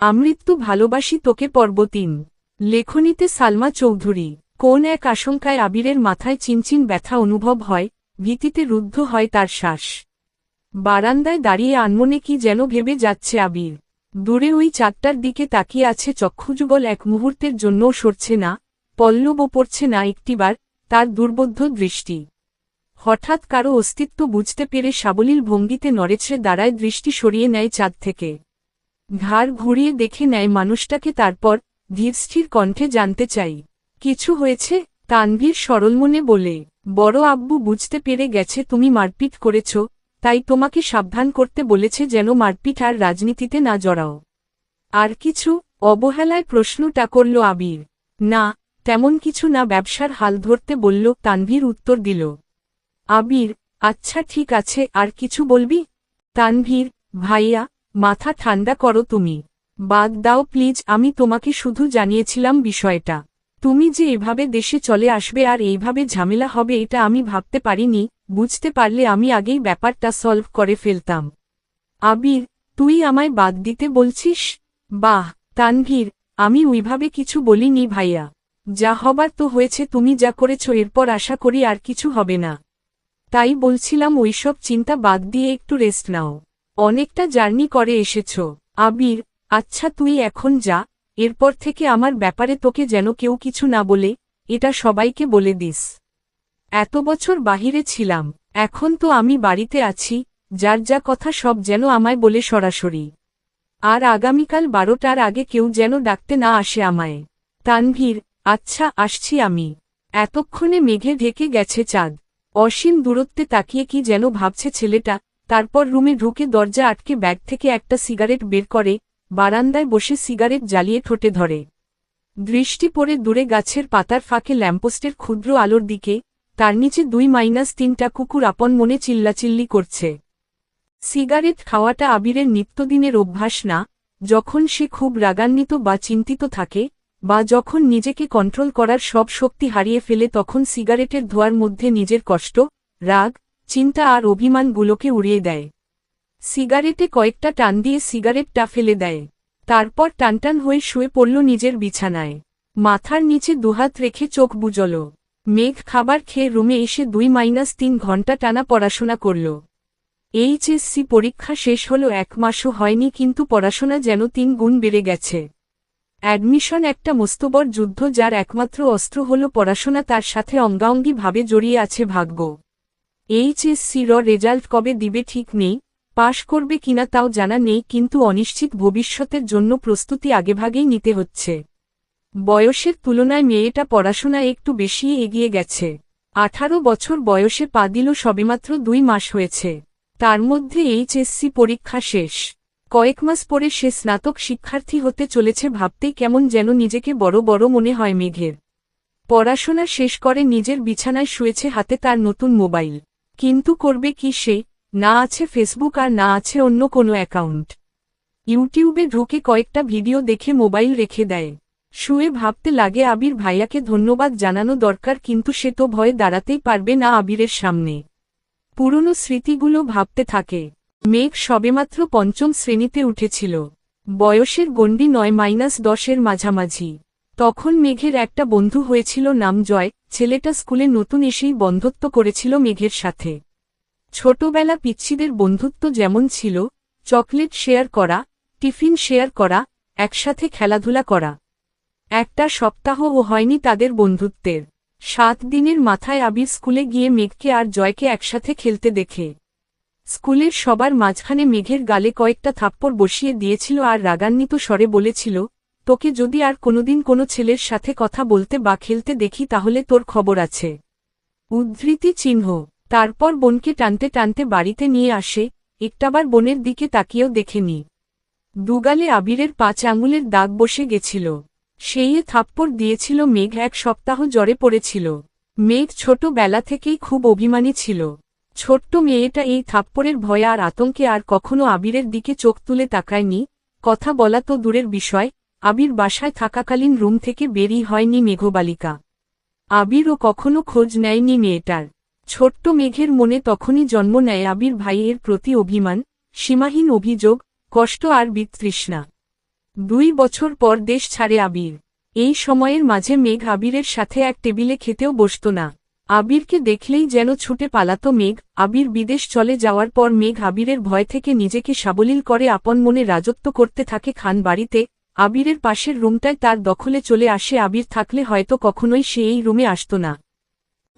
আমৃত্যু ভালোবাসি তোকে পর্ব তিন লেখনীতে সালমা চৌধুরী। কোন এক আশঙ্কায় আবিরের মাথায় চিনচিন ব্যথা অনুভব হয়, ভীতিতে রুদ্ধ হয় তার শ্বাস। বারান্দায় দাঁড়িয়ে আনমনে কি যেন ভেবে যাচ্ছে আবির। দূরে ওই চারটার দিকে তাকিয়ে আছে চক্ষুযুগল এক মুহূর্তের জন্যও সরছে না, পল্লবও পড়ছে না একটিবার, তার দুর্বোধ্য দৃষ্টি। হঠাৎ কারও অস্তিত্ব বুঝতে পেরে সাবলীল ভঙ্গিতে নড়েছে দাঁড়ায় দৃষ্টি সরিয়ে নেয় চাঁদ থেকে। ঘাড় ঘুরিয়ে দেখে নেয় মানুষটাকে, তারপর ধীরস্থির কণ্ঠে জানতে চাই, কিছু হয়েছে? তানভীর সরল মনে বলে, বড় আব্বু বুঝতে পেরে গেছে তুমি মারপিট করেছ, তাই তোমাকে সাবধান করতে বলেছে যেন মারপিট আর রাজনীতিতে না জড়াও। আর কিছু অবহেলায় প্রশ্নটা করল আবির। না, তেমন কিছু না। ব্যবসার হাল ধরতে বলল, তানভীর উত্তর দিল, আবির আচ্ছা ঠিক আছে, আর কিছু বলবি? তানভীর, ভাইয়া মাথা ঠান্ডা করো তুমি। বাদ দাও, প্লিজ, আমি তোমাকে শুধু জানিয়েছিলাম বিষয়টা। তুমি যে এভাবে দেশে চলে আসবে আর এইভাবে ঝামেলা হবে এটা আমি ভাবতে পারিনি, বুঝতে পারলে আমি আগেই ব্যাপারটা সলভ করে ফেলতাম। আবির, তুই আমায় বাদ দিতে বলছিস? বাহ, তানভীর, আমি ওইভাবে কিছু বলিনি ভাইয়া। যা হবার তো হয়েছে, তুমি যা করেছ, এরপর আশা করি আর কিছু হবে না। তাই বলছিলাম, ওইসব চিন্তা বাদ দিয়ে একটু রেস্ট নাও। অনেকটা জার্নি করে এসেছ। আবির আচ্ছা তুই এখন যা, এরপর থেকে আমার ব্যাপারে তোকে যেন কেউ কিছু না বলে, এটা সবাইকে বলে দিস। এত বছর বাহিরে ছিলাম, এখন তো আমি বাড়িতে আছি, যার যা কথা সব যেন আমায় বলে সরাসরি। আর আগামীকাল বারোটার আগে কেউ যেন ডাকতে না আসে আমায়। তানভীর আচ্ছা আসছি আমি। এতক্ষণে মেঘে ঢেকে গেছে চাঁদ। অসীম দূরত্বে তাকিয়ে কি যেন ভাবছে ছেলেটা তারপর রুমে ঢুকে দরজা আটকে ব্যাগ থেকে একটা সিগারেট বের করে, বারান্দায় বসে সিগারেট জ্বালিয়ে ঠোঁটে ধরে। দৃষ্টি পড়ে দূরে গাছের পাতার ফাঁকে ল্যাম্পোস্টের ক্ষুদ্র আলোর দিকে, তার নিচে দুই মাইনাস তিনটা কুকুর আপন মনে চিল্লাচিল্লি করছে। সিগারেট খাওয়াটা আবিরের নিত্যদিনের অভ্যাস না, যখন সে খুব রাগান্বিত বা চিন্তিত থাকে, বা যখন নিজেকে কন্ট্রোল করার সব শক্তি হারিয়ে ফেলে তখন সিগারেটের ধোয়ার মধ্যে নিজের কষ্ট, রাগ চিন্তা আর অভিমানগুলোকে উড়িয়ে দেয়। সিগারেটে কয়েকটা টান দিয়ে সিগারেটটা ফেলে দেয়। তারপর টানটান হয়ে শুয়ে পড়ল নিজের বিছানায়। মাথার নিচে দুহাত রেখে চোখ বুজল। মেঘ খাবার খেয়ে রুমে এসে দুই মাইনাস তিন ঘণ্টা টানা পড়াশোনা করল। এইচএসসি পরীক্ষা শেষ হল এক মাসও হয়নি কিন্তু পড়াশোনা যেন তিন গুণ বেড়ে গেছে। অ্যাডমিশন একটা মস্তবর যুদ্ধ যার একমাত্র অস্ত্র হল পড়াশোনা তার সাথে অঙ্গাঙ্গিভাবে জড়িয়ে আছে ভাগ্য। এইচএসসির রেজাল্ট কবে দিবে ঠিক নেই, পাশ করবে কিনা তাও জানা নেই কিন্তু অনিশ্চিত ভবিষ্যতের জন্য প্রস্তুতি আগেভাগেই নিতে হচ্ছে। বয়সের তুলনায় মেয়েটা পড়াশোনা একটু বেশি এগিয়ে গেছে। আঠারো বছর বয়সে পা দিল সবেমাত্র দুই মাস হয়েছে। তার মধ্যে এইচএসসি পরীক্ষা শেষ। কয়েক মাস পরে সে স্নাতক শিক্ষার্থী হতে চলেছে ভাবতেই কেমন যেন নিজেকে বড় বড় মনে হয় মেঘের। পড়াশোনা শেষ করে নিজের বিছানায় শুয়েছে হাতে তার নতুন মোবাইল। কিন্তু করবে কি সে? না আছে ফেসবুক আর না আছে অন্য কোনো অ্যাকাউন্ট। ইউটিউবে ঢুকে কয়েকটা ভিডিও দেখে মোবাইল রেখে দেয়। শুয়ে ভাবতে লাগে আবির ভাইয়াকে ধন্যবাদ জানানো দরকার কিন্তু সে তো ভয়ে দাঁড়াতেই পারবে না আবিরের সামনে। পুরনো স্মৃতিগুলো ভাবতে থাকে। মেঘ সবেমাত্র পঞ্চম শ্রেণীতে উঠেছিল। বয়সের গণ্ডি নয় মাইনাস দশের মাঝামাঝি। তখন মেঘের একটা বন্ধু হয়েছিল নাম জয়, ছেলেটা স্কুলে নতুন এসেই বন্ধত্ব করেছিল মেঘের সাথে। ছোটবেলা পিচ্ছিদের বন্ধুত্ব যেমন ছিল, চকলেট শেয়ার করা, টিফিন শেয়ার করা, একসাথে খেলাধুলা করা। একটা সপ্তাহও হয়নি তাদের বন্ধুত্বের। সাত দিনের মাথায় আবির স্কুলে গিয়ে মেঘকে আর জয়কে একসাথে খেলতে দেখে। স্কুলের সবার মাঝখানে মেঘের গালে কয়েকটা থাপ্পড় বসিয়ে দিয়েছিল আর রাগান্বিত স্বরে বলেছিল তোকে যদি আর কোনোদিন কোনো ছেলের সাথে কথা বলতে বা খেলতে দেখি তাহলে তোর খবর আছে। উদ্ধৃতি চিহ্ন। তারপর বোনকে টানতে টানতে বাড়িতে নিয়ে আসে, একটাবার বোনের দিকে তাকিয়েও দেখেনি দুগালে আবিরের পাঁচ আঙুলের দাগ বসে গেছিল। সেই থাপ্পড় দিয়েছিল মেঘ এক সপ্তাহ জ্বরে পড়েছিল। মেঘ ছোট বেলা থেকেই খুব অভিমানী ছিল। ছোট্ট মেয়েটা এই থাপ্পড়ের ভয়ে আর আতঙ্কে আর কখনো আবিরের দিকে চোখ তুলে তাকায়নি। কথা বলা তো দূরের বিষয় আবির বাসায় থাকাকালীন রুম থেকে বেরিয়ে হয়নি মেঘবালিকা। আবিরও কখনো খোঁজ নেয়নি মেয়েটার। ছোট্ট মেঘের মনে তখনই জন্ম নেয় আবির ভাইয়ের প্রতি অভিমান, সীমাহীন অভিযোগ, কষ্ট আর বিতৃষ্ণা। দুই বছর পর দেশ ছাড়ে আবির। এই সময়ের মাঝে মেঘ আবিরের সাথে এক টেবিলে খেতেও বসত না। আবিরকে দেখলেই যেন ছুটে পালাত মেঘ। আবির বিদেশ চলে যাওয়ার পর মেঘ আবিরের ভয় থেকে নিজেকে সাবলীল করে আপন মনে রাজত্ব করতে থাকে খান বাড়িতে। আবিরের পাশের রুমটায় তার দখলে চলে আসে আবির থাকলে হয়তো কখনোই সে এই রুমে আসত না।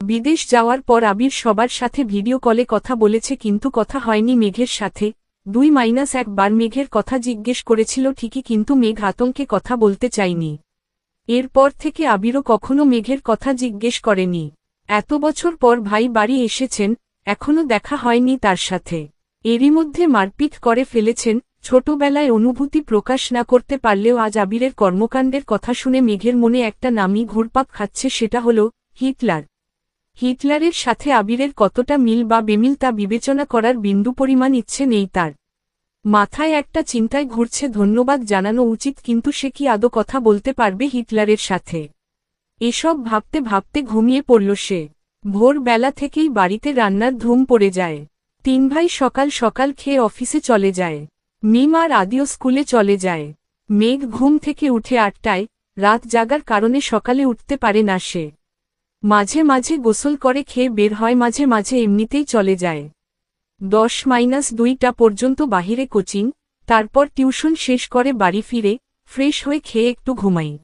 বিদেশ যাওয়ার পর আবির সবার সাথে ভিডিও কলে কথা বলেছে কিন্তু কথা হয়নি মেঘের সাথে। দুই মাইনাস একবার মেঘের কথা জিজ্ঞেস করেছিল ঠিকই কিন্তু মেঘ আতঙ্কে কথা বলতে চায়নি। এরপর থেকে আবিরও কখনো মেঘের কথা জিজ্ঞেস করেনি। এত বছর পর ভাই বাড়ি এসেছেন, এখনও দেখা হয়নি তার সাথে। এরই মধ্যে মারপিট করে ফেলেছেন ছোটবেলায় অনুভূতি প্রকাশ না করতে পারলেও আজ আবিরের কর্মকাণ্ডের কথা শুনে মেঘের মনে একটা নামই ঘুরপাক খাচ্ছে সেটা হল হিটলার। হিটলারের সাথে আবিরের কতটা মিল বা বেমিল তা বিবেচনা করার বিন্দু পরিমাণ ইচ্ছে নেই তার। মাথায় একটা চিন্তায় ঘুরছে ধন্যবাদ জানানো উচিত কিন্তু সে কি আদৌ কথা বলতে পারবে হিটলারের সাথে? এসব ভাবতে ভাবতে ঘুমিয়ে পড়ল সে। ভোরবেলা থেকেই বাড়িতে রান্নার ধুম পড়ে যায়। তিন ভাই সকাল সকাল খেয়ে অফিসে চলে যায়। মিম আদিও স্কুলে চলে যায়। মেঘ ঘুম থেকে উঠে আটটায়, রাত জাগার কারণে সকালে উঠতে পারে না সে। মাঝে মাঝে গোসল করে খেয়ে বের হয়, মাঝে মাঝে এমনিতেই চলে যায়। দশ মাইনাস দুইটা পর্যন্ত বাহিরে কোচিং, তারপর টিউশন শেষ করে বাড়ি ফিরে, ফ্রেশ হয়ে খেয়ে একটু ঘুমাই।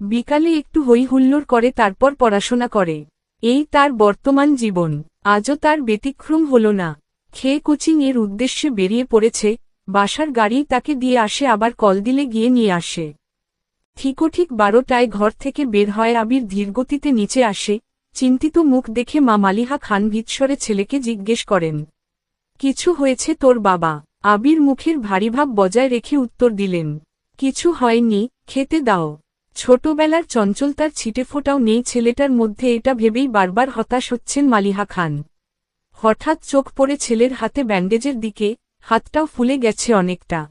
বিকালে একটু হই হুল্লোড় করে, তারপর পড়াশোনা করে। এই তার বর্তমান জীবন। আজও তার ব্যতিক্রম হল না। খেয়ে কোচিং এর উদ্দেশ্যে বেরিয়ে পড়েছে বাসার গাড়ি তাকে দিয়ে আসে, আবার কল দিলে গিয়ে নিয়ে আসে। ঠিকও ঠিক বারোটায় ঘর থেকে বের হয়, আবির ধীরগতিতে নিচে আসে। চিন্তিত মুখ দেখে মা মালিহা খান ভিৎসরে ছেলেকে জিজ্ঞেস করেন, কিছু হয়েছে তোর বাবা? আবির মুখের ভারীভাব বজায় রেখে উত্তর দিলেন, কিছু হয়নি, খেতে দাও। ছোটবেলার চঞ্চলতার ছিটেফোঁটাও নেই, ছেলেটার মধ্যে এটা ভেবেই বারবার হতাশ হচ্ছেন মালিহা খান। হঠাৎ চোখ পড়ে ছেলের হাতে ব্যান্ডেজের দিকে হাতটাও ফুলে গেছে অনেকটা।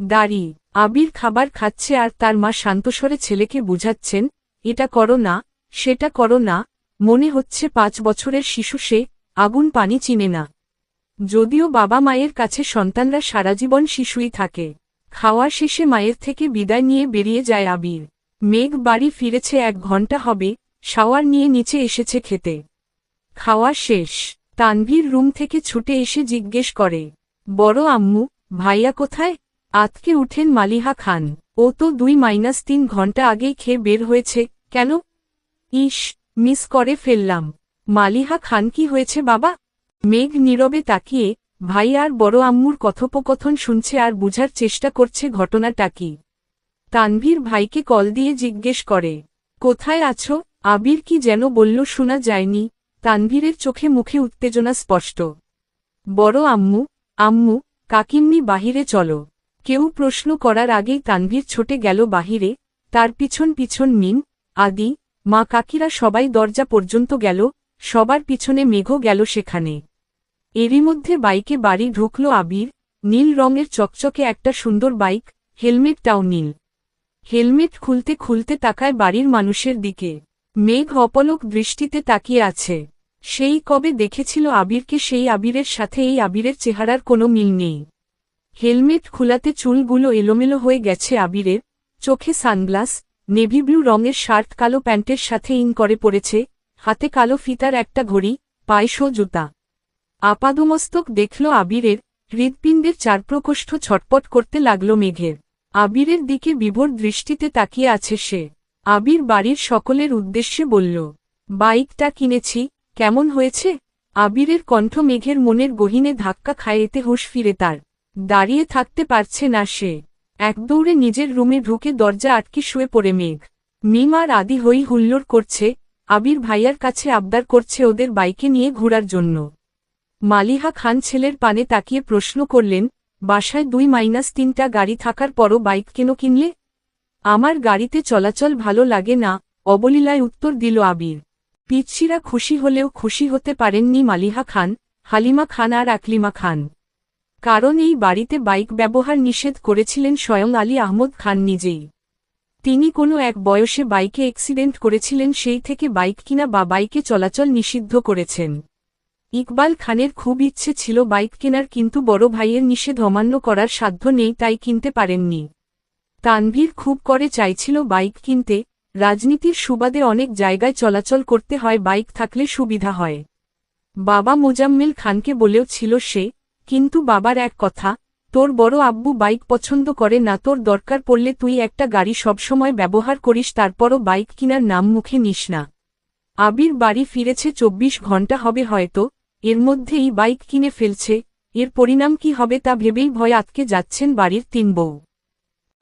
দাড়ি, আবির খাবার খাচ্ছে আর তার মা শান্তস্বরে ছেলেকে বুঝাচ্ছেন, এটা করো না, সেটা করো না, মনে হচ্ছে পাঁচ বছরের শিশু সে, আগুন পানি চিনে না। যদিও বাবা মায়ের কাছে সন্তানরা সারাজীবন শিশুই থাকে। খাওয়া শেষে মায়ের থেকে বিদায় নিয়ে বেরিয়ে যায় আবির। মেঘ বাড়ি ফিরেছে এক ঘণ্টা হবে, শাওয়ার নিয়ে নিচে এসেছে খেতে। খাওয়া শেষ। তানভীর রুম থেকে ছুটে এসে জিজ্ঞেস করে বড় আম্মু, ভাইয়া কোথায়? আতকে উঠেন মালিহা খান। ও তো দুই মাইনাস তিন ঘণ্টা আগেই খেয়ে বের হয়েছে, কেন? ইস, মিস করে ফেললাম। মালিহা খান কি হয়েছে বাবা? মেঘ নীরবে তাকিয়ে, ভাই আর বড় আম্মুর কথোপকথন শুনছে আর বুঝার চেষ্টা করছে ঘটনাটা কি। তানভীর ভাইকে কল দিয়ে জিজ্ঞেস করে, কোথায় আছো? আবির কি যেন বলল শোনা যায়নি। তানভীরের চোখে মুখে উত্তেজনা স্পষ্ট। বড় আম্মু আম্মু, কাকিম্নি বাহিরে চলো। কেউ প্রশ্ন করার আগেই তানভীর ছোটে গেল বাহিরে, তার পিছন পিছন মিন আদি, মা কাকিরা সবাই দরজা পর্যন্ত গেল, সবার পিছনে মেঘও গেল সেখানে। এরই মধ্যে বাইকে বাড়ি ঢুকল আবির, নীল রঙের চকচকে একটা সুন্দর বাইক হেলমেটটাও নীল। হেলমেট খুলতে খুলতে তাকায় বাড়ির মানুষের দিকে। মেঘ অপলক দৃষ্টিতে তাকিয়ে আছে। সেই কবে দেখেছিল আবিরকে সেই আবিরের সাথে এই আবিরের চেহারার কোনো মিল নেই। হেলমেট খুলাতে চুলগুলো এলোমেলো হয়ে গেছে আবিরের, চোখে সানগ্লাস, নেভি ব্লু রঙের শার্ট কালো প্যান্টের সাথে ইন করে পড়েছে, হাতে কালো ফিতার একটা ঘড়ি পায়শো জুতা। আপাদমস্তক দেখল আবিরের হৃদপিণ্ডের চারপ্রকোষ্ঠ ছটপট করতে লাগল মেঘের। আবিরের দিকে বিভোর দৃষ্টিতে তাকিয়ে আছে সে। আবির বাড়ির সকলের উদ্দেশ্যে বলল, বাইকটা কিনেছি কেমন হয়েছে? আবিরের কণ্ঠ মেঘের মনের গহিনে ধাক্কা খায়, এতে হুঁশ ফিরে তার। দাঁড়িয়ে থাকতে পারছে না সে। এক দৌড়ে নিজের রুমে ঢুকে দরজা আটকে শুয়ে পড়ে মেঘ। মিম আর আদি হই হুল্লোড় করছে, আবির ভাইয়ার কাছে আবদার করছে ওদের বাইকে নিয়ে ঘোরার জন্য। মালিহা খান ছেলের পানে তাকিয়ে প্রশ্ন করলেন, বাসায় দুই মাইনাস তিনটা গাড়ি থাকার পরও বাইক কেন কিনলে? আমার গাড়িতে চলাচল ভালো লাগে না, অবলীলায় উত্তর দিল আবির। পিচ্ছিরা খুশি হলেও খুশি হতে পারেননি মালিহা খান, হালিমা খান আর আকলিমা খান। কারণ এই বাড়িতে বাইক ব্যবহার নিষেধ করেছিলেন স্বয়ং আলী আহমদ খান নিজেই। তিনি কোনো এক বয়সে বাইকে অ্যাক্সিডেন্ট করেছিলেন, সেই থেকে বাইক কিনা বা বাইকে চলাচল নিষিদ্ধ করেছেন। ইকবাল খানের খুব ইচ্ছে ছিল বাইক কেনার, কিন্তু বড় ভাইয়ের নিষেধ অমান্য করার সাধ্য নেই, তাই কিনতে পারেননি। তানভীর খুব করে চাইছিল বাইক কিনতে রাজনীতির সুবাদে অনেক জায়গায় চলাচল করতে হয়, বাইক থাকলে সুবিধা হয়। বাবা মোজাম্মেল খানকে বলেও ছিল সে, কিন্তু বাবার এক কথা, তোর বড় আব্বু বাইক পছন্দ করে না, তোর দরকার পড়লে তুই একটা গাড়ি সবসময় ব্যবহার করিস, তারপরও বাইক কিনার নাম মুখে নিস না। আবির বাড়ি ফিরেছে চব্বিশ ঘণ্টা হবে হয়তো, এর মধ্যেই বাইক কিনে ফেলছে, এর পরিণাম কি হবে তা ভেবেই ভয় আতকে যাচ্ছেন বাড়ির তিন বউ।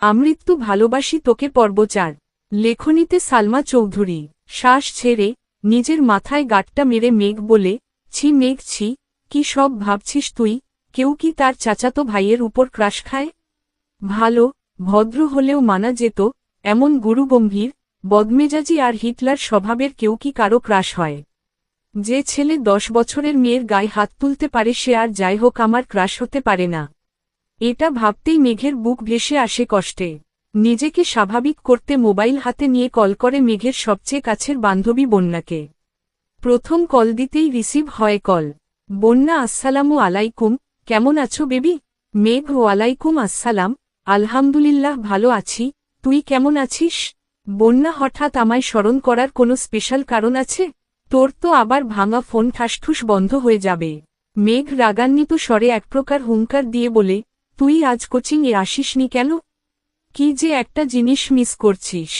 আমৃত্যু ভালোবাসি তোকে পর্বচার লেখনীতে সালমা চৌধুরী, শ্বাস ছেড়ে নিজের মাথায় গাটটা মেরে মেঘ বলে, ছি মেঘ ছি, কি সব ভাবছিস তুই, কেউ কি তার চাচাতো ভাইয়ের উপর ক্রাশ খায়? ভালো, ভদ্র হলেও মানা যেত, এমন গুরুগম্ভীর বদমেজাজি আর হিটলার স্বভাবের কেউ কি কারও ক্রাশ হয়? যে ছেলে দশ বছরের মেয়ের গায়ে হাত তুলতে পারে সে আর যাই হোক আমার ক্রাশ হতে পারে না। এটা ভাবতেই মেঘের বুক ভেসে আসে কষ্টে। নিজেকে স্বাভাবিক করতে মোবাইল হাতে নিয়ে কল করে মেঘের সবচেয়ে কাছের বান্ধবী বন্যাকে। প্রথম কল দিতেই রিসিভ হয় কল। বন্যা, আসসালামু আলাইকুম, কেমন আছো বেবি? মেঘ ওয়ালাইকুম আসসালাম, আলহামদুলিল্লাহ ভালো আছি, তুই কেমন আছিস? বন্যা হঠাৎ আমায় স্মরণ করার কোনো স্পেশাল কারণ আছে? তোর তো আবার ভাঙা ফোন ঠাসঠুস বন্ধ হয়ে যাবে। মেঘ রাগান্বিত স্বরে এক প্রকার হুঙ্কার দিয়ে বলে, তুই আজ কোচিং এ আসিসনি কেন? কি যে একটা জিনিস মিস করছিস।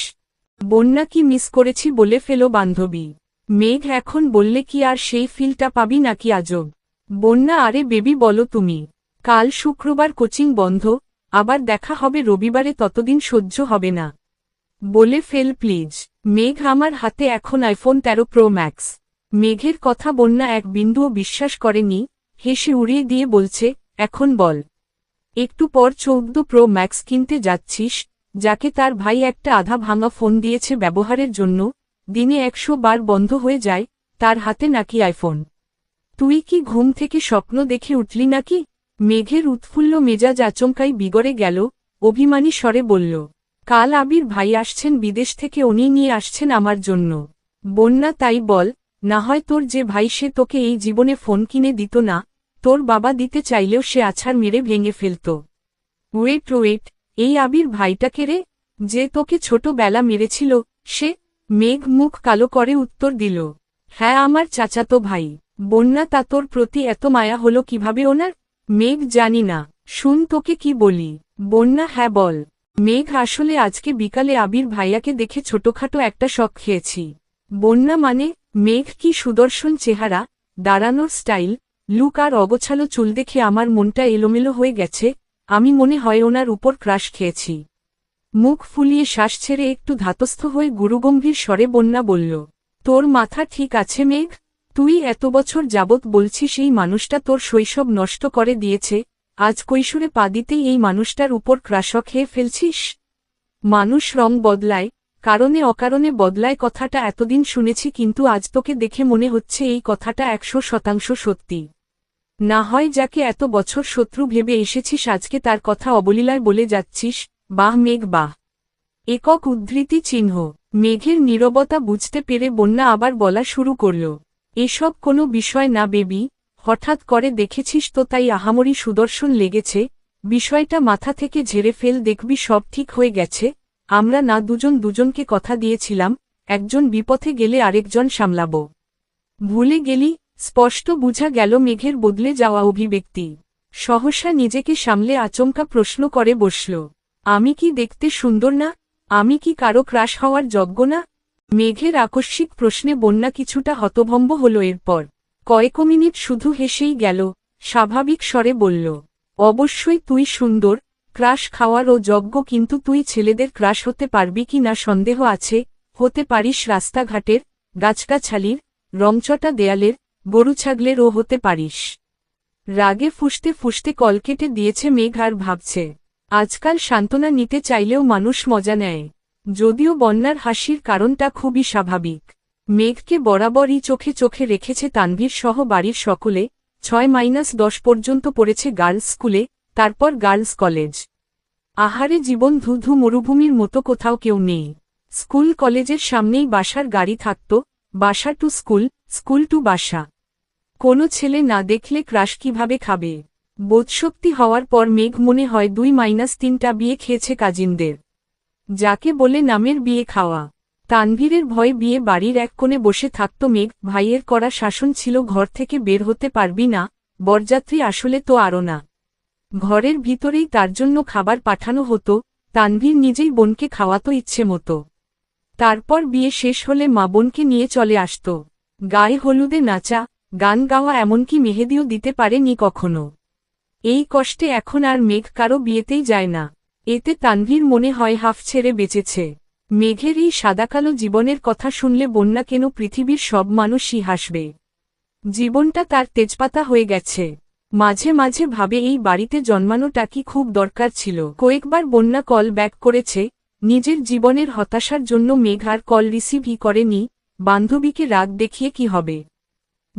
বন্যা কি মিস করেছি বলে ফেলো বান্ধবী। মেঘ এখন বললে কি আর সেই ফিলটা পাবি নাকি আজব। বন্যা, আরে বেবি বলো তুমি। কাল শুক্রবার কোচিং বন্ধ, আবার দেখা হবে রবিবারে ততদিন সহ্য হবে না। বলে ফেল প্লিজ। মেঘ আমার হাতে এখন আইফোন তেরো প্রো ম্যাক্স মেঘের কথা বন্যা এক বিন্দুও বিশ্বাস করেনি, হেসে উড়িয়ে দিয়ে বলছে, এখন বল। একটু পর চৌদ্দ প্রো ম্যাক্স কিনতে যাচ্ছিস, যাকে তার ভাই একটা আধা ভাঙা ফোন দিয়েছে ব্যবহারের জন্য, দিনে একশো বার বন্ধ হয়ে যায়, তার হাতে নাকি আইফোন। তুই কি ঘুম থেকে স্বপ্ন দেখে উঠলি নাকি? মেঘের উৎফুল্ল মেজাজ আচমকাই বিগড়ে গেল, অভিমানী স্বরে বলল, কাল আবির ভাই আসছেন বিদেশ থেকে, উনি নিয়ে আসছেন আমার জন্য। বন্যা তাই বল, না হয় তোর যে ভাই সে তোকে এই জীবনে ফোন কিনে দিত না তোর বাবা দিতে চাইলেও সে আছাড় মেরে ভেঙে ফেলত। ওয়েট ওয়েট, এই আবির ভাইটাকে রে? যে তোকে ছোটবেলা মেরেছিল, সে মেঘ মুখ কালো করে উত্তর দিল হ্যাঁ আমার চাচাতো ভাই, বন্যা তা তোর প্রতি এত মায়া হলো কীভাবে ওনার? মেঘ জানি না, শুন তোকে কি বলি, বন্যা হ্যাঁ বল, মেঘ আসলে আজকে বিকালে আবির ভাইয়াকে দেখে ছোটখাটো একটা শখ খেয়েছি। বন্যা মানে মেঘ কি সুদর্শন চেহারা, দাঁড়ানোর স্টাইল লুক আর অগোছালো চুল দেখে আমার মনটা এলোমেলো হয়ে গেছে, আমি মনে হয় ওনার উপর ক্রাশ খেয়েছি। মুখ ফুলিয়ে শ্বাস ছেড়ে একটু ধাতস্থ হয়ে গুরুগম্ভীর স্বরে বন্যা বলল, তোর মাথা ঠিক আছে মেঘ? তুই এত বছর যাবৎ বলছিস এই মানুষটা তোর শৈশব নষ্ট করে দিয়েছে, আজ কৈশোরে পা দিতেই এই মানুষটার উপর ক্রাশক খেয়ে ফেলছিস? মানুষ রং বদলায়, কারণে অকারণে বদলায় কথাটা এতদিন শুনেছি কিন্তু আজ তোকে দেখে মনে হচ্ছে এই কথাটা একশো শতাংশ সত্যি। না হয় যাকে এত বছর শত্রু ভেবে এসেছিস আজকে তার কথা অবলীলায় বলে যাচ্ছিস, বাহ মেঘ বাহ। একক উদ্ধৃতি চিহ্ন, মেঘের নীরবতা বুঝতে পেরে বন্যা আবার বলা শুরু করল। এসব কোনো বিষয় না বেবি, হঠাৎ করে দেখেছিস তো তাই আহামরি সুদর্শন লেগেছে, বিষয়টা মাথা থেকে ঝেড়ে ফেল দেখবি সব ঠিক হয়ে গেছে, আমরা না দুজন দুজনকে কথা দিয়েছিলাম, একজন বিপথে গেলে আরেকজন সামলাব। ভুলে গেলি স্পষ্ট বুঝা গেল মেঘের বদলে যাওয়া অভিব্যক্তি। সহসা নিজেকে সামলে আচমকা প্রশ্ন করে বসল, আমি কি দেখতে সুন্দর না? আমি কি কারও ক্রাশ হওয়ার যজ্ঞ না? মেঘের আকস্মিক প্রশ্নে বন্যা কিছুটা হতভম্ব হল এরপর। কয়েক মিনিট শুধু হেসেই গেল, স্বাভাবিক স্বরে বলল, অবশ্যই তুই সুন্দর, ক্রাশ খাওয়ার ও যজ্ঞ কিন্তু তুই ছেলেদের ক্রাশ হতে পারবি কি না সন্দেহ আছে? হতে পারিস রাস্তাঘাটের, গাছগাছালির, রংচটা দেয়ালের গরু ছাগলেরও হতে পারিস। রাগে ফুসতে ফুসতে কল কেটে দিয়েছে মেঘ আর ভাবছে, আজকাল সান্ত্বনা নিতে চাইলেও মানুষ মজা নেয়। যদিও বন্যার হাসির কারণটা খুবই স্বাভাবিক। মেঘকে বরাবরই চোখে চোখে রেখেছে তানভীর সহ বাড়ির সকলে, ছয় মাইনাস দশ পর্যন্ত পড়েছে গার্লস স্কুলে, তারপর গার্লস কলেজ। আহারে জীবন ধুধু মরুভূমির মতো কোথাও কেউ নেই। স্কুল কলেজের সামনেই বাসার গাড়ি থাকত, বাসা টু স্কুল স্কুল টু বাসা। কোনো ছেলে না দেখলে ক্রাশ কীভাবে খাবে? বোধশক্তি হওয়ার পর মেঘ মনে হয় দুই মাইনাস তিনটা বিয়ে খেয়েছে কাজিনদের। যাকে বলে নামের বিয়ে খাওয়া। তানভীরের ভয়ে বিয়ে বাড়ির এক কোণে বসে থাকত মেঘ, ভাইয়ের করা শাসন ছিল ঘর থেকে বের হতে পারবি না, বরযাত্রী আসলে তো আরও না। ঘরের ভিতরেই তার জন্য খাবার পাঠানো হতো, তানভীর নিজেই বোনকে খাওয়াতো ইচ্ছে মতো। তারপর বিয়ে শেষ হলে মা বোনকে নিয়ে চলে আসত। গায়ে হলুদে নাচা গান গাওয়া এমনকি মেহেদিও দিতে পারেনি কখনো। এই কষ্টে এখন আর মেঘ কারও বিয়েতেই যায় না। এতে তানভীর মনে হয় হাফ ছেড়ে বেঁচেছে। মেঘের এই সাদাকালো জীবনের কথা শুনলে বন্যা কেন পৃথিবীর সব মানুষই হাসবে। জীবনটা তার তেজপাতা হয়ে গেছে। মাঝে মাঝে ভাবে এই বাড়িতে জন্মানোটা কি খুব দরকার ছিল। কয়েকবার বন্যা কল ব্যাক করেছে, নিজের জীবনের হতাশার জন্য মেঘ আর কল রিসিভই করেনি, বান্ধবীকে রাগ দেখিয়ে কি হবে।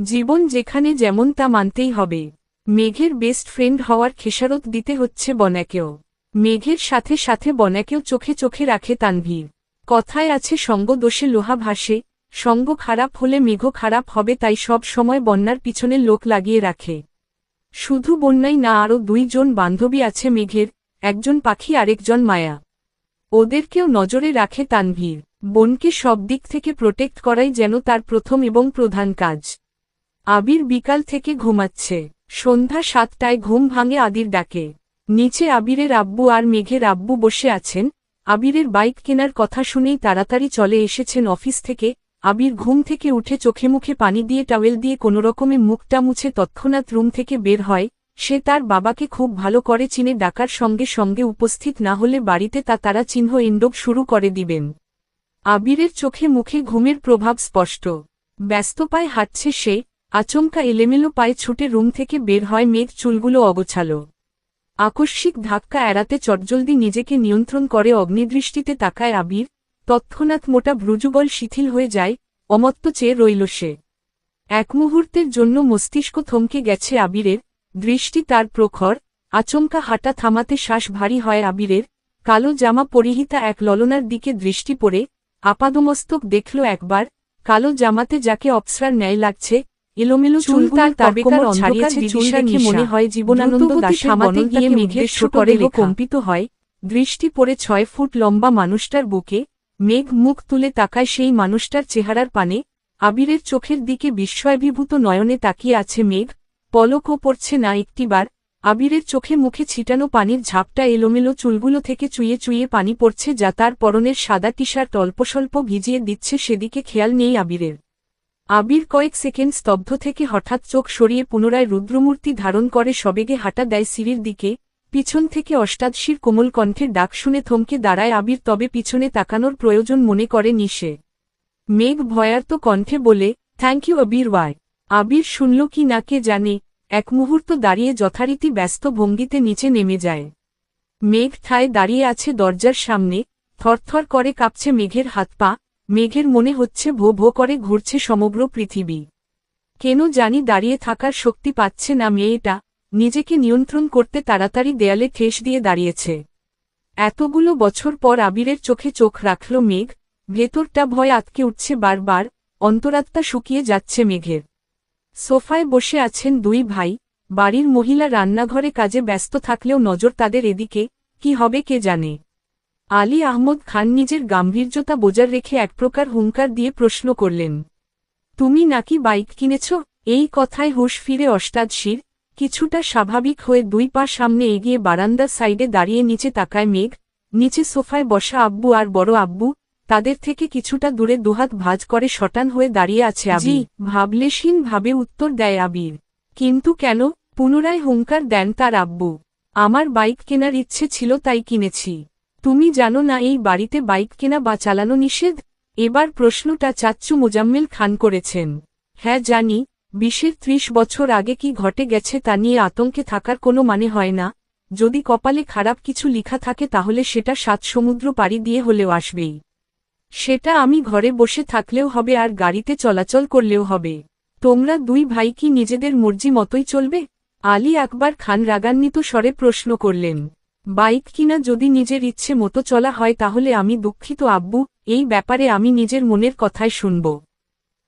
জীবন যেখানে যেমন তা মানতেই হবে। মেঘের বেস্ট ফ্রেন্ড হওয়ার খেসারত দিতে হচ্ছে বনাকেও। মেঘের সাথে সাথে বনাকেও চোখে চোখে রাখে তানভীর। কথায় আছে, সঙ্গ দোষে লোহা ভাসে, সঙ্গ খারাপ হলে মেঘ খারাপ হবে, তাই সব সময় বন্যার পিছনে লোক লাগিয়ে রাখে। শুধু বন্যাই না, আরও দুইজন বান্ধবী আছে মেঘের, একজন পাখি, আরেকজন মায়া। ওদেরকেও নজরে রাখে তানভীর। বোনকে সব দিক থেকে প্রোটেক্ট করাই যেন তার প্রথম এবং প্রধান কাজ। আবির বিকাল থেকে ঘুমাচ্ছে। সন্ধ্যা সাতটায় ঘুম ভাঙে আদির ডাকে। নিচে আবিরের আব্বু আর মেঘের আব্বু বসে আছেন। আবিরের বাইক কেনার কথা শুনেই তাড়াতাড়ি চলে এসেছেন অফিস থেকে। আবির ঘুম থেকে উঠে চোখে মুখে পানি দিয়ে টাওয়েল দিয়ে কোনোরকমে মুখটা মুছে তৎক্ষণাৎ রুম থেকে বের হয়। সে তার বাবাকে খুব ভালো করে চিনে ডাকার সঙ্গে সঙ্গে উপস্থিত না হলে বাড়িতে তা তারা চিহ্ন ইন্ডোক শুরু করে দিবেন। আবিরের চোখে মুখে ঘুমের প্রভাব স্পষ্ট। ব্যস্ত পায়ে হাঁটছে সে আচমকা এলেমেলো পায়ে ছুটে রুম থেকে বের হয় মেঘ চুলগুলো অগোছালো। আকস্মিক ধাক্কা এড়াতে চটজলদি নিজেকে নিয়ন্ত্রণ করে অগ্নিদৃষ্টিতে তাকায় আবির। তৎক্ষণাৎ মোটা ভ্রুজুগল শিথিল হয়ে যায়, অমত্ত চেয়ে রইল সে। এক মুহূর্তের জন্য মস্তিষ্ক থমকে গেছে আবিরের, দৃষ্টি তার প্রখর, আচমকা হাঁটা থামাতে শ্বাস ভারী হয় আবিরের। কালো জামা পরিহিতা এক ললনার দিকে দৃষ্টি পড়ে, আপাদমস্তক দেখল একবার, কালো জামাতে যাকে অপসরার ন্যায় লাগছে এলোমেলো চুল তার তবেকার ছাড়িয়েছে চুল দেখে মনে হয় জীবনানন্দ দাসে থামাতে গিয়ে মেঘের ছোট কম্পিত হয়। দৃষ্টি পড়ে ছয় ফুট লম্বা মানুষটার বুকে। মেঘ মুখ তুলে তাকায় সেই মানুষটার চেহারার পানে। আবিরের চোখের দিকে বিস্ময়ভিভূত নয়নে তাকিয়ে আছে মেঘ। পলকও পড়ছে না একটিবার। আবিরের চোখে মুখে ছিটানো পানির ঝাপটা এলোমেলো চুলগুলো থেকে চুইয়ে চুইয়ে পানি পড়ছে যা তার পরনের সাদা টি শার্ট অল্পস্বল্প ভিজিয়ে দিচ্ছে সেদিকে খেয়াল নেই আবিরের। আবির কয়েক সেকেন্ড স্তব্ধ থেকে হঠাৎ চোখ সরিয়ে পুনরায় রুদ্রমূর্তি ধারণ করে সবেগে হাঁটা দেয় সিঁড়ির দিকে, পিছন থেকে অষ্টাদশীর কোমল কণ্ঠের ডাক শুনে থমকে দাঁড়ায় আবির, তবে পিছনে তাকানোর প্রয়োজন মনে করে নিশে মেঘ ভয়ার্ত কণ্ঠে বলে thank you Abir why Abir শুনল কি না কে জানে, এক মুহূর্ত দাঁড়িয়ে যথারীতি ব্যস্ত ভঙ্গিতে নিচে নেমে যায়। মেঘ ঠায় দাঁড়িয়ে আছে দরজার সামনে, থরথর করে কাঁপছে মেঘের হাত পা মেঘের মনে হচ্ছে ভো ভো করে ঘুরছে সমগ্র পৃথিবী। কেন জানি দাঁড়িয়ে থাকার শক্তি পাচ্ছে না মেয়েটা, নিজেকে নিয়ন্ত্রণ করতে তাড়াতাড়ি দেয়ালে ঠেস দিয়ে দাঁড়িয়েছে। এতগুলো বছর পর আবিরের চোখে চোখ রাখল মেঘ, ভেতরটা ভয় আতকে উঠছে বারবার, অন্তরাত্মা শুকিয়ে যাচ্ছে মেঘের। সোফায় বসে আছেন দুই ভাই, বাড়ির মহিলা রান্নাঘরে কাজে ব্যস্ত থাকলেও নজর তাদের এদিকে, কি হবে কে জানে। আলী আহমদ খান নিজের গাম্ভীর্যতা বোজার রেখে এক প্রকার হুঙ্কার দিয়ে প্রশ্ন করলেন, তুমি নাকি বাইক কিনেছ? এই কথায় হুশ ফিরে অষ্টাদশীর কিছুটা স্বাভাবিক হয়ে দুই পা সামনে এগিয়ে বারান্দার সাইডে দাঁড়িয়ে নিচে তাকায় মেঘ, নিচে সোফায় বসা আব্বু আর বড় আব্বু, তাদের থেকে কিছুটা দূরে দুহাত ভাজ করে শটান হয়ে দাঁড়িয়ে আছে আবি ভাবলেশীন ভাবে উত্তর দেয় আবির, কিন্তু কেন? পুনরায় হুঙ্কার দেন তার আব্বু, আমার বাইক কেনার ইচ্ছে ছিল তাই কিনেছি। তুমি জানো না এই বাড়িতে বাইক কেনা বা চালানো নিষেধ? এবার প্রশ্নটা চাচ্চু মোজাম্মেল খান করেছেন। হ্যাঁ জানি, বিশের ত্রিশ বছর আগে কি ঘটে গেছে তা নিয়ে আতঙ্কে থাকার কোনো মানে হয় না। যদি কপালে খারাপ কিছু লিখা থাকে তাহলে সেটা সাত সমুদ্র পাড়ি দিয়ে হলেও আসবেই। সেটা আমি ঘরে বসে থাকলেও হবে আর গাড়িতে চলাচল করলেও হবে। তোমরা দুই ভাই কি নিজেদের মর্জি মতোই চলবে? আলী আকবর খান রাগান্বিত স্বরে প্রশ্ন করলেন। বাইক কিনা যদি নিজের ইচ্ছে মতো চলা হয় তাহলে আমি দুঃখিত, আব্বু। এই ব্যাপারে আমি নিজের মনের কথাই শুনব।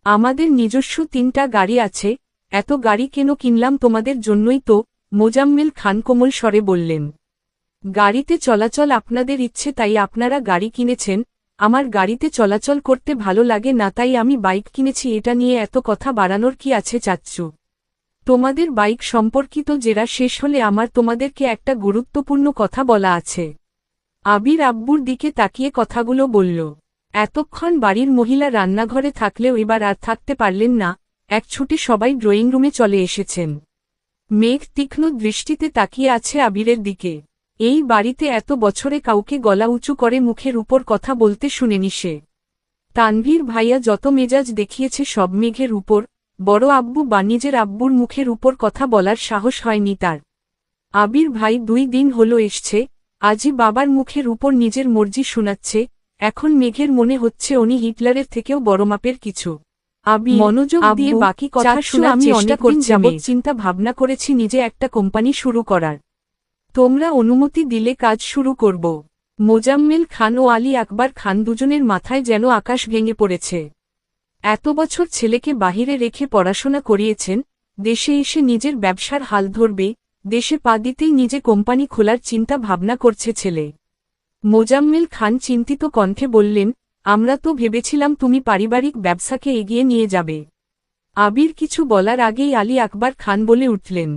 আমাদের নিজস্ব তিনটা গাড়ি আছে। এত গাড়ি কেন কিনলাম তোমাদের জন্যই তো, মোজাম্মেল খান কোমল স্বরে বললেন। গাড়িতে চলাচল আপনাদের ইচ্ছে, তাই আপনারা গাড়ি কিনেছেন। আমার গাড়িতে চলাচল করতে ভালো লাগে না, তাই আমি বাইক কিনেছি। এটা নিয়ে এত কথা বাড়ানোর কি আছে চাচ্ছু তোমাদের বাইক সম্পর্কিত জেরা শেষ হলে আমার তোমাদেরকে একটা গুরুত্বপূর্ণ কথা বলা আছে। আবির আব্বুর দিকে তাকিয়ে কথাগুলো বলল, এতক্ষণ বাড়ির মহিলা রান্নাঘরে থাকলেও এবার আর থাকতে পারলেন না, এক ছুটে সবাই ড্রয়িং রুমে চলে এসেছেন। মেঘ তীক্ষ্ণ দৃষ্টিতে তাকিয়ে আছে আবিরের দিকে। এই বাড়িতে এত বছরে কাউকে গলা উঁচু করে মুখের উপর কথা বলতে শুনেনি সে। তানভীর ভাইয়া যত মেজাজ দেখিয়েছে সব মেঘের উপর বড় আব্বু বা নিজের আব্বুর মুখের উপর কথা বলার সাহস হয়নি তার। আবির ভাই দুই দিন হলো এসছে আজই বাবার মুখের উপর নিজের মর্জি শোনাচ্ছে এখন মেঘের মনে হচ্ছে উনি হিটলারের থেকেও বড় মাপের কিছু। আবি মনোযোগ দিয়ে বাকি কথা শুনে আমি অনেক। চিন্তা ভাবনা করেছি নিজে একটা কোম্পানি শুরু করার। তোমরা অনুমতি দিলে কাজ শুরু করব। মোজাম্মেল খান ও আলী আকবর খান দুজনের মাথায় যেন আকাশ ভেঙে পড়েছে। এত বছর ছেলেকে বাহিরে রেখে পড়াশোনা করিয়েছেন, দেশে এসে নিজের ব্যবসার হাল ধরবে, দেশে পা দিতেই নিজে কোম্পানি খোলার চিন্তা ভাবনা করছে ছেলে। মোজাম্মেল খান চিন্তিত কণ্ঠে বললেন, আমরা তো ভেবেছিলাম তুমি পারিবারিক ব্যবসাকে এগিয়ে নিয়ে যাবে। আবির কিছু বলার আগেই আলী আকবর খান বলে উঠলেন,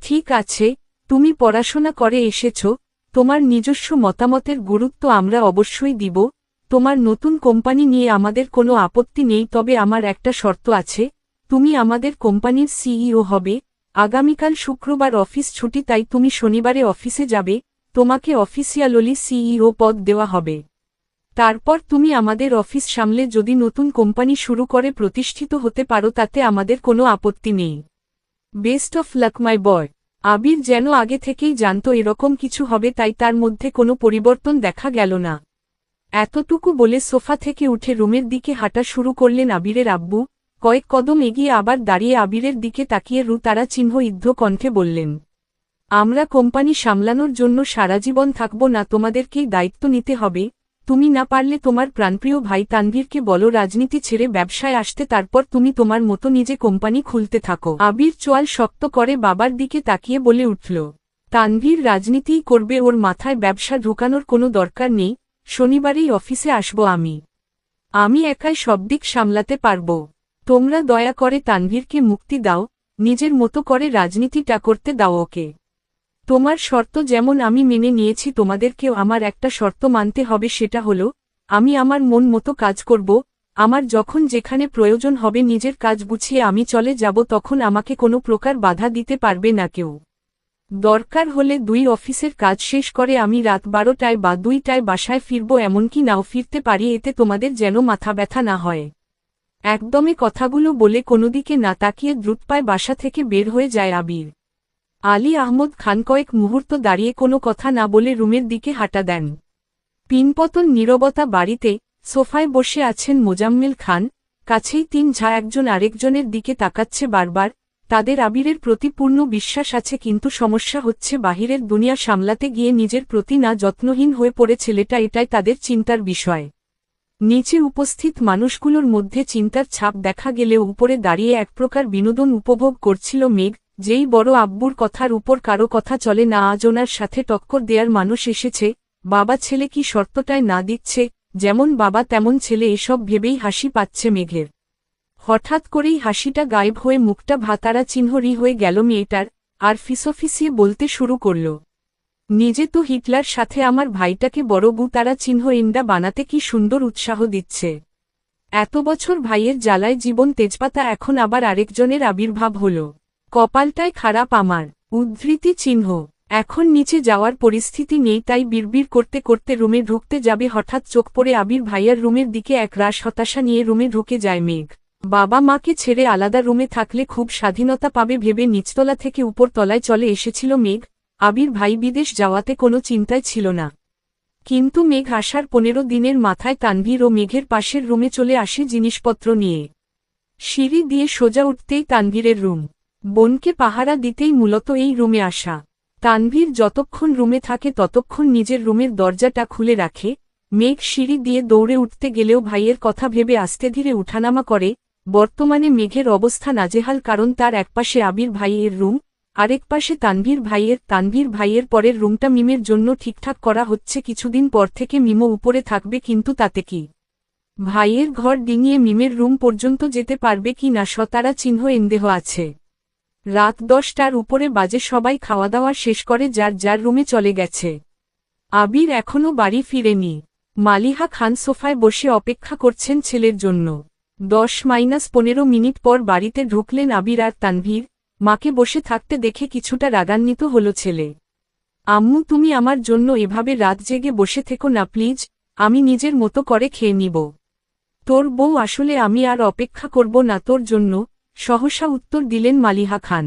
ঠিক আছে, তুমি পড়াশোনা করে এসেছ, তোমার নিজস্ব মতামতের গুরুত্ব আমরা অবশ্যই দিব তোমার নতুন কোম্পানি নিয়ে আমাদের কোনো আপত্তি নেই, তবে আমার একটা শর্ত আছে। তুমি আমাদের কোম্পানির সিইও হবে। আগামীকাল শুক্রবার অফিস ছুটি, তাই তুমি শনিবারে অফিসে যাবে। তোমাকে অফিসিয়াললি সিইও পদ দেওয়া হবে। তারপর তুমি আমাদের অফিস সামলে যদি নতুন কোম্পানি শুরু করে প্রতিষ্ঠিত হতে পারো, তাতে আমাদের কোনো আপত্তি নেই। Best of luck, my boy. Abir যেন আগে থেকেই জানত এরকম কিছু হবে, তাই তার মধ্যে কোনো পরিবর্তন দেখা গেল না। এতটুকু বলে সোফা থেকে উঠে রুমের দিকে হাঁটা শুরু করলেন আবিরের আব্বু। কয়েক কদম এগিয়ে আবার দাঁড়িয়ে আবিরের দিকে তাকিয়ে রু তারা চিহ্ন ইদ্ধ কণ্ঠে বললেন, আমরা কোম্পানি সামলানোর জন্য সারা জীবন থাকব না, তোমাদেরকেই দায়িত্ব নিতে হবে। তুমি না পারলে তোমার প্রাণপ্রিয় ভাই তানভীরকে বলো, রাজনীতি ছেড়ে ব্যবসায় আসতে তারপর তুমি তোমার মতো নিজে কোম্পানি খুলতে থাকো আবির চোয়াল শক্ত করে বাবার দিকে তাকিয়ে বলে উঠল, তানভীর রাজনীতিই করবে, ওর মাথায় ব্যবসা ঢুকানোর কোনো দরকার নেই। শনিবারেই অফিসে আসব আমি। আমি একাই সব দিক সামলাতে পারব। তোমরা দয়া করে তানভীরকে মুক্তি দাও, নিজের মতো করে রাজনীতিটা করতে দাও ওকে। তোমার শর্ত যেমন আমি মেনে নিয়েছি, তোমাদেরকেও আমার একটা শর্ত মানতে হবে, সেটা হলো, আমি আমার মন মতো কাজ করব, আমার যখন যেখানে প্রয়োজন হবে নিজের কাজ গুছিয়ে আমি চলে যাব, তখন আমাকে কোনো প্রকার বাধা দিতে পারবে না কেউ। দরকার হলে দুই অফিসের কাজ শেষ করে আমি রাত বারোটায় বা দুইটায় বাসায় ফিরব এমনকি নাও ফিরতে পারি, এতে তোমাদের যেন মাথা ব্যথা না হয়। একদমই কথাগুলো বলে কোনোদিকে না তাকিয়ে দ্রুতপায় বাসা থেকে বের হয়ে যায় আবির। আলী আহমদ খান কয়েক মুহূর্ত দাঁড়িয়ে কোনো কথা না বলে রুমের দিকে হাঁটা দেন। পিনপতন নীরবতা বাড়িতে, সোফায় বসে আছেন মোজাম্মেল খান, কাছেই তিন ঝা একজন আরেকজনের দিকে তাকাচ্ছে বারবার তাদের আবিরের প্রতি পূর্ণ বিশ্বাস আছে, কিন্তু সমস্যা হচ্ছে বাহিরের দুনিয়া সামলাতে গিয়ে নিজের প্রতি না যত্নহীন হয়ে পড়ে ছেলেটা, এটাই তাদের চিন্তার বিষয়। নিচে উপস্থিত মানুষগুলোর মধ্যে চিন্তার ছাপ দেখা গেলেও উপরে দাঁড়িয়ে এক প্রকার বিনোদন উপভোগ করছিল মেঘ, যেই বড় আব্বুর কথার উপর কারও কথা চলে না, আজ ওনার সাথে টক্কর দেয়ার মানুষ এসেছে, বাবা ছেলে কি শর্তটায় না দিচ্ছে, যেমন বাবা তেমন ছেলে, এসব ভেবেই হাসি পাচ্ছে মেঘের। হঠাৎ করেই হাসিটা গায়েব হয়ে মুখটা ভাতারা চিহ্নরি হয়ে গেল মেয়েটার, আর ফিসফিসিয়ে বলতে শুরু করল, নিজে তো হিটলার সাথে আমার ভাইটাকে বড় তারা চিহ্ন ইন্ডা বানাতে কি সুন্দর উৎসাহ দিচ্ছে। এত বছর ভাইয়ের জ্বালায় জীবন তেজপাতা এখন আবার আরেকজনের আবির্ভাব হল। কপালটায় খারাপ আমার। উদ্ধৃতি চিহ্ন। এখন নিচে যাওয়ার পরিস্থিতি নেই তাই বিড়বিড় করতে করতে রুমে ঢুকতে যাবে হঠাৎ চোখ পড়ে আবির ভাইয়ার রুমের দিকে এক রাস হতাশা নিয়ে রুমে ঢুকে যায় মেঘ। বাবা মাকে ছেড়ে আলাদা রুমে থাকলে খুব স্বাধীনতা পাবে ভেবে নিচতলা থেকে উপর তলায় চলে এসেছিল মেঘ। আবির ভাই বিদেশ যাওয়াতে কোনো চিন্তায় ছিল না। কিন্তু মেঘ আসার পনেরো দিনের মাথায় তানভীর ও মেঘের পাশের রুমে চলে আসে জিনিসপত্র নিয়ে। সিঁড়ি দিয়ে সোজা উঠতেই তানভীরের রুম। বোনকে পাহারা দিতেই মূলত এই রুমে আসা। তানভীর যতক্ষণ রুমে থাকে ততক্ষণ নিজের রুমের দরজাটা খুলে রাখে। মেঘ সিঁড়ি দিয়ে দৌড়ে উঠতে গেলেও ভাইয়ের কথা ভেবে আস্তে ধীরে উঠানামা করে বর্তমানে মেঘের অবস্থা নাজেহাল কারণ তার একপাশে আবির ভাইয়ের রুম, আরেক পাশে তানভীর ভাইয়ের তানভীর ভাইয়ের পরের রুমটা মিমের জন্য ঠিকঠাক করা হচ্ছে কিছুদিন পর থেকে মিমো উপরে থাকবে কিন্তু তাতে কি? ভাইয়ের ঘর ডিঙিয়ে মিমের রুম পর্যন্ত যেতে পারবে কি না সতারা চিহ্ন এন্দেহ আছে। রাত দশটার উপরে বাজে সবাই খাওয়া দাওয়া শেষ করে যার যার রুমে চলে গেছে। আবির এখনও বাড়ি ফিরেনি। মালিহা খান সোফায় বসে অপেক্ষা করছেন ছেলের জন্য। দশ মাইনাস পনেরো মিনিট পর বাড়িতে ঢুকলেন আবির আর তানভীর। মাকে বসে থাকতে দেখে কিছুটা রাগান্বিত হল ছেলে। আম্মু, তুমি আমার জন্য এভাবে রাত জেগে বসে থেকো না, প্লিজ। আমি নিজের মতো করে খেয়ে নিব। তোর বউ আসলে আমি আর অপেক্ষা করব না তোর জন্য, সহসা উত্তর দিলেন মালিহা খান।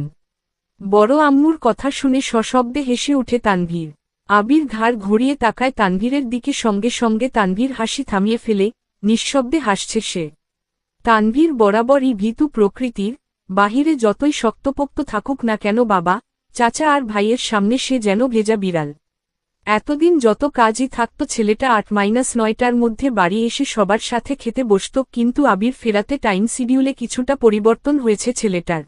বড় আম্মুর কথা শুনে সশব্দে হেসে উঠে তানভীর। আবির ঘাড় ঘুরিয়ে তাকায় তানভীরের দিকে সঙ্গে সঙ্গে তানভীর হাসি থামিয়ে ফেলে, নিঃশব্দে হাসছে সে। তানভীর বরাবরই ভীতু প্রকৃতির, বাহিরে যতই শক্তপোক্ত থাকুক না কেন বাবা, চাচা আর ভাইয়ের সামনে সে যেন ভেজা বিড়াল। এতদিন যত কাজই থাকত ছেলেটা আট মাইনাস নয়টার মধ্যে বাড়ি এসে সবার সাথে খেতে বসত, কিন্তু আবির ফেরাতে টাইম শিডিউলে কিছুটা পরিবর্তন হয়েছে ছেলেটার।